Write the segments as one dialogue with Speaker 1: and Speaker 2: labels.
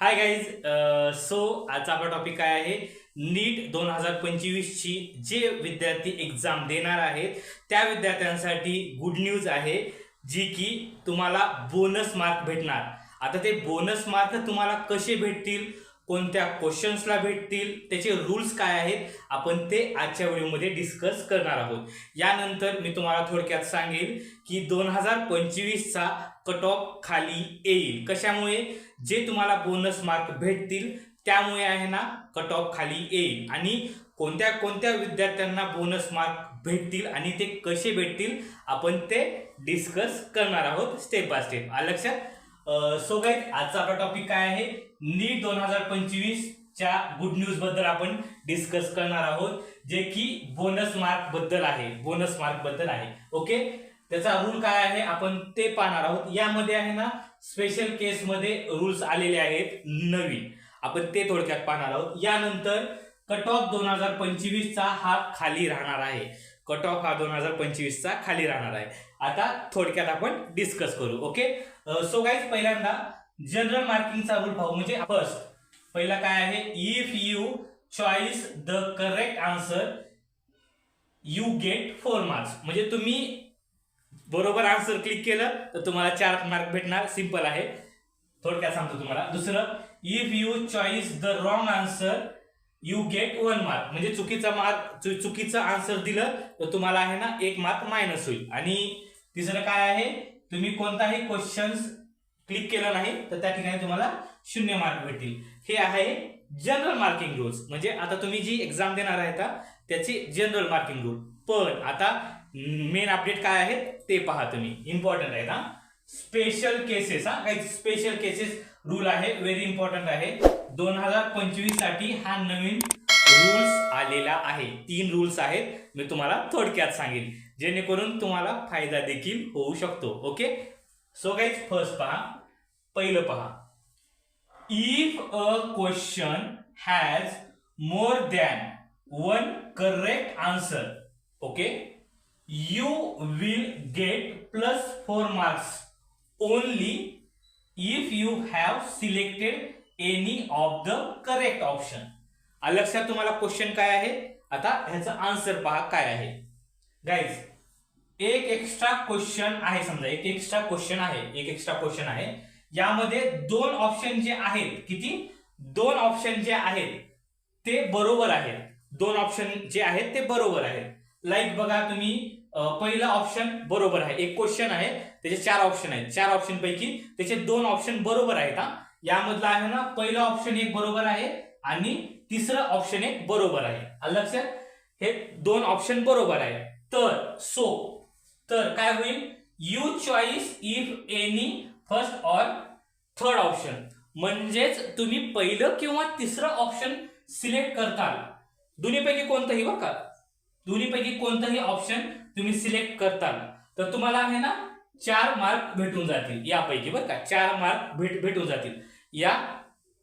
Speaker 1: Hi guys so आजचा आपला topic काय आहे? नीट दोन हजार पंचवीसची जे विद्यार्थी एक्झाम देणार आहेत त्या विद्यार्थ्यांसाठी गुड न्यूज आहे जी की तुम्हाला बोनस मार्क भेटणार. आता ते बोनस मार्क तुम्हाला कसे भेटतील? कोणत्या क्वेश्चन्सला भेटतील त्याचे रूल्स काय आहेत आपण ते आजच्या व्हिडिओमध्ये डिस्कस करणार आहोत. यानंतर मी तुम्हाला थोडक्यात सांगेल की दोन हजार पंचवीसचा कट ऑफ खाली येईल. कशामुळे? जे तुम्हाला बोनस मार्क भेटतील त्यामुळे आहे ना कट ऑफ खाली येईल. आणि कोणत्या कोणत्या विद्यार्थ्यांना बोनस मार्क भेटतील आणि ते कसे भेटतील आपण ते डिस्कस करणार आहोत स्टेप बाय स्टेप लक्षात? सो गाईज आजचा आपला टॉपिक काय आहे? नीट दोन हजार पंचवीस च्या गुड न्यूजबद्दल आपण डिस्कस करणार आहोत जे की बोनस मार्कबद्दल आहे. बोनस मार्कबद्दल आहे. ओके त्याचा रूल काय आहे? आपण ते पाहणार आहोत. यामध्ये आहे ना स्पेशल केस मध्ये रूल्स आलेले आहेत नवीन. आपण ते थोडक्यात पाहणार आहोत. यानंतर कट ऑफ दोन हजार पंचवीसचा हा खाली राहणार आहे. कट ऑफ हा दोन हजार पंचवीसचा खाली राहणार आहे. आता थोडक्यात आपण डिस्कस करू. ओके सो गाईज पहिल्यांदा जनरल मार्किंगचा रूल पाहू म्हणजे फर्स्ट पहिला काय आहे? If you choice the correct answer you get four marks म्हणजे तुम्ही बरोबर आन्सर क्लिक केलं तर तुम्हाला चार मार्क भेटणार. सिंपल आहे. थोडक्यात सांगतो तुम्हाला. दुसरं if you choice the wrong answer you get one mark म्हणजे चुकीचा मार्क चुकीचं आन्सर दिलं तर तुम्हाला आहे ना एक मार्क मायनस होईल. आणि तिसरं काय आहे? तुम्ही कोणताही क्वेश्चन्स क्लिक केलं नाही तर त्या ठिकाणी तुम्हाला शून्य मार्क भेटतील. हे आहे जनरल मार्किंग रूल्स म्हणजे आता तुम्ही जी एक्झाम देणार आहे का त्याची जनरल मार्किंग रूल पण आता मेन अपडेट काय आहे ते पहा तुम्ही. इम्पॉर्टंट आहे ना स्पेशल केसेस हा. काही स्पेशल केसेस रूल आहे. व्हेरी इम्पॉर्टंट आहे. दोन हजार पंचवीससाठी हा नवीन रूल्स आलेला आहे. तीन रूल्स आहेत. मी तुम्हाला थोडक्यात सांगेन. जेणेकरून तुम्हाला फायदा देखील होऊ शकतो ओके सो गाईज फर्स्ट पहा पहिलं पहा. If a question has more than one correct answer okay you will get plus four marks only if you have selected any of the correct option लक्षात तुम्हाला क्वेश्चन काय आहे? आता ह्याचं answer पहा काय आहे? गाईज एक एक्स्ट्रा क्वेश्चन आहे समजा एक एक्स्ट्रा क्वेश्चन आहे एक एक्स्ट्रा क्वेश्चन आहे. यामध्ये दोन ऑप्शन जे आहेत किती? दोन ऑप्शन जे आहेत ते बरोबर आहेत. दोन ऑप्शन जे आहेत ते बरोबर आहेत. लाईक बघा तुम्ही पहिलं ऑप्शन बरोबर आहे. एक क्वेश्चन आहे त्याचे चार ऑप्शन आहेत. चार ऑप्शन पैकी त्याचे दोन ऑप्शन बरोबर आहेत हा. यामधला आहे ना पहिलं ऑप्शन एक बरोबर आहे आणि तिसरं ऑप्शन एक बरोबर आहे. लक्षात? हे दोन ऑप्शन बरोबर आहे. तर सो तर काय होईल? You choice if any first or third option म्हणजेच तुम्ही पहिलं किंवा तिसरं ऑप्शन सिलेक्ट करताल. दोन्हीपैकी कोणतंही बघा दोन्हीपैकी कोणतंही ऑप्शन तुम्ही सिलेक्ट करताल. तर तुम्हाला आहे ना चार मार्क भेटून जातील. यापैकी बरं का? चार मार्क भेट भेटून जातील. या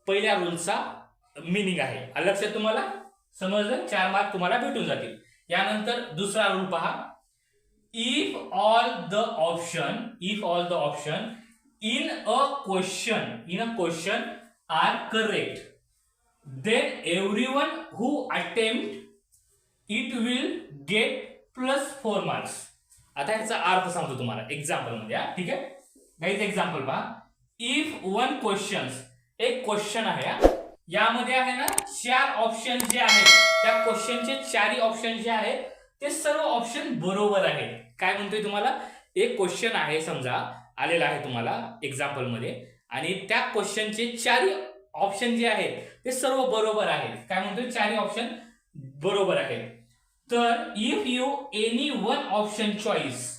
Speaker 1: पहिल्या रूलचा मिनिंग आहे. लक्षात तुम्हाला? समजलं? चार मार्क तुम्हाला भेटून जातील. यानंतर दुसरा रूल पहा. If all the option if all the option in a question in a question are correct then every one who attempt it will get plus four marks आता ह्याचा अर्थ सांगतो तुम्हाला एक्झाम्पलमध्ये ठीक आहे? काहीच एक्झाम्पल पहा. इफ वन क्वेश्चन एक क्वेश्चन आहे यामध्ये आहे ना चार ऑप्शन जे आहेत त्या क्वेश्चनचे चारही ऑप्शन जे आहेत ते सर्व ऑप्शन बरोबर आहे काय म्हणतोय तुम्हाला? एक क्वेश्चन आहे समजा आलेला आहे तुम्हाला एक्झाम्पलमध्ये आणि त्या क्वेश्चनचे चारही ऑप्शन जे आहेत ते सर्व बरोबर आहेत. काय म्हणतोय? चारही ऑप्शन बरोबर आहेत. तर if you any one option choice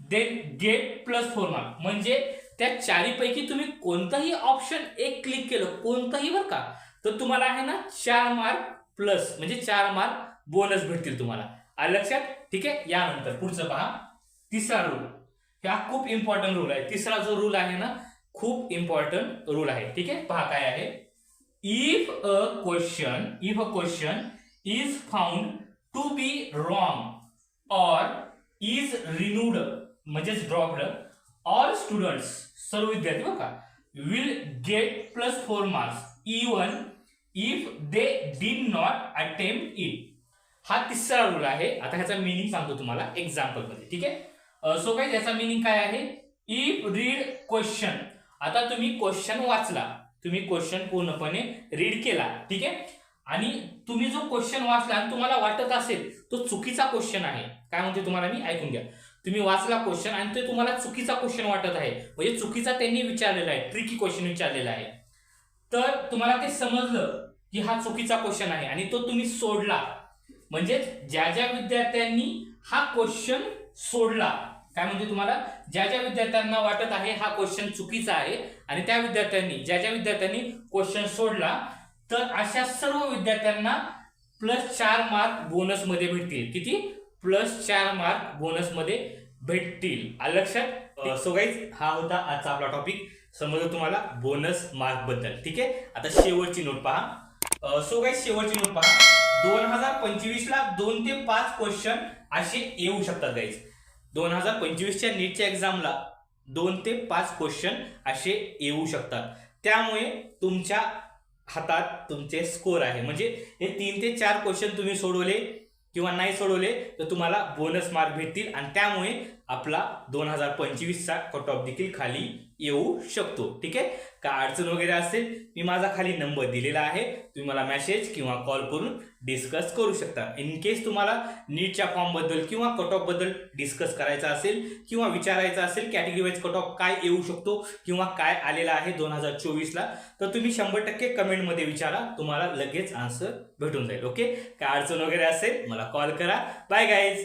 Speaker 1: then get plus four mark म्हणजे त्या चारीपैकी तुम्ही कोणताही ऑप्शन एक क्लिक केलं कोणताही बरं का तर तुम्हाला आहे ना चार मार्क प्लस म्हणजे चार मार्क बोनस भेटतील तुम्हाला. आलं लक्षात? ठीक आहे? यानंतर पुढचं पहा. तिसरा रूल हा खूप इम्पॉर्टंट रूल आहे. तिसरा जो रूल आहे ना खूप इम्पॉर्टंट रूल आहे. ठीक आहे? पहा काय आहे. If a question if a question is found to be wrong or is renewed म्हणजेच ड्रॉप्ड ऑल स्टुडंट्स सर्व विद्यार्थी बघा. Will get plus four marks even if they did not attempt it हा तिसरा रूल आहे. आता ह्याचा मिनिंग सांगतो तुम्हाला एक्झाम्पलमध्ये. ठीक आहे? सो काय याचा मिनिंग काय आहे? इफ रीड क्वेश्चन आता तुम्ही क्वेश्चन वाचला. तुम्ही क्वेश्चन पूर्णपणे रीड केला. ठीक आहे? आणि तुम्ही जो क्वेश्चन वाचला आणि तुम्हाला वाटत असेल तो चुकीचा क्वेश्चन आहे. काय म्हणते तुम्हाला मी? ऐकून घ्या. तुम्ही वाचला क्वेश्चन आणि ते तुम्हाला चुकीचा क्वेश्चन वाटत आहे. म्हणजे चुकीचा त्यांनी विचारलेला आहे. ट्रिकी क्वेश्चन विचारलेला आहे. तर तुम्हाला ते समजलं की हा चुकीचा क्वेश्चन आहे आणि तो तुम्ही सोडला. म्हणजेच ज्या ज्या विद्यार्थ्यांनी हा क्वेश्चन सोडला काय म्हणजे तुम्हाला? ज्या ज्या विद्यार्थ्यांना वाटत आहे हा क्वेश्चन चुकीचा आहे आणि त्या विद्यार्थ्यांनी ज्या ज्या विद्यार्थ्यांनी क्वेश्चन सोडला तर अशा सर्व विद्यार्थ्यांना प्लस चार मार्क बोनसमध्ये भेटतील. किती? प्लस चार मार्क बोनसमध्ये भेटतील. लक्षात? सो गाईज हा होता आजचा आपला टॉपिक समजलं तुम्हाला? बोनस मार्कबद्दल. ठीक आहे? आता शेवटची नोट पहा. सो गाईज शेवटची नोट पहा. दोन हजार पंचवीस ला दोन ते पाच क्वेश्चन असे येऊ शकतात गाईज दोन हजार पंचवीसच्या नीटच्या एक्झामला दोन ते पाच क्वेश्चन असे येऊ शकतात. त्यामुळे तुमच्या हातात तुमचे स्कोर आहे. म्हणजे हे तीन ते चार क्वेश्चन तुम्ही सोडवले. किंवा नाही सोडवले तर तुम्हाला बोनस मार्क भेटतील. आणि त्यामुळे आपला दोन हजार पंचवीसचा कट ऑफ देखील खाली येऊ शकतो. ठीक आहे? का अडचण वगैरे असेल मी माझा खाली नंबर दिलेला आहे. तुम्ही मला मेसेज किंवा कॉल करून डिस्कस करू शकता. इन केस तुम्हाला नीटच्या फॉर्मबद्दल किंवा कट ऑफबद्दल डिस्कस करायचं असेल किंवा विचारायचं असेल कॅटेगरी वाईज कट ऑफ काय येऊ शकतो किंवा काय आलेला आहे दोन हजार चोवीसला तर तुम्ही शंभर टक्के कमेंटमध्ये विचारा. तुम्हाला लगेच आन्सर भेटून जाईल. ओके काय अडचण वगैरे असेल मला कॉल करा. Bye guys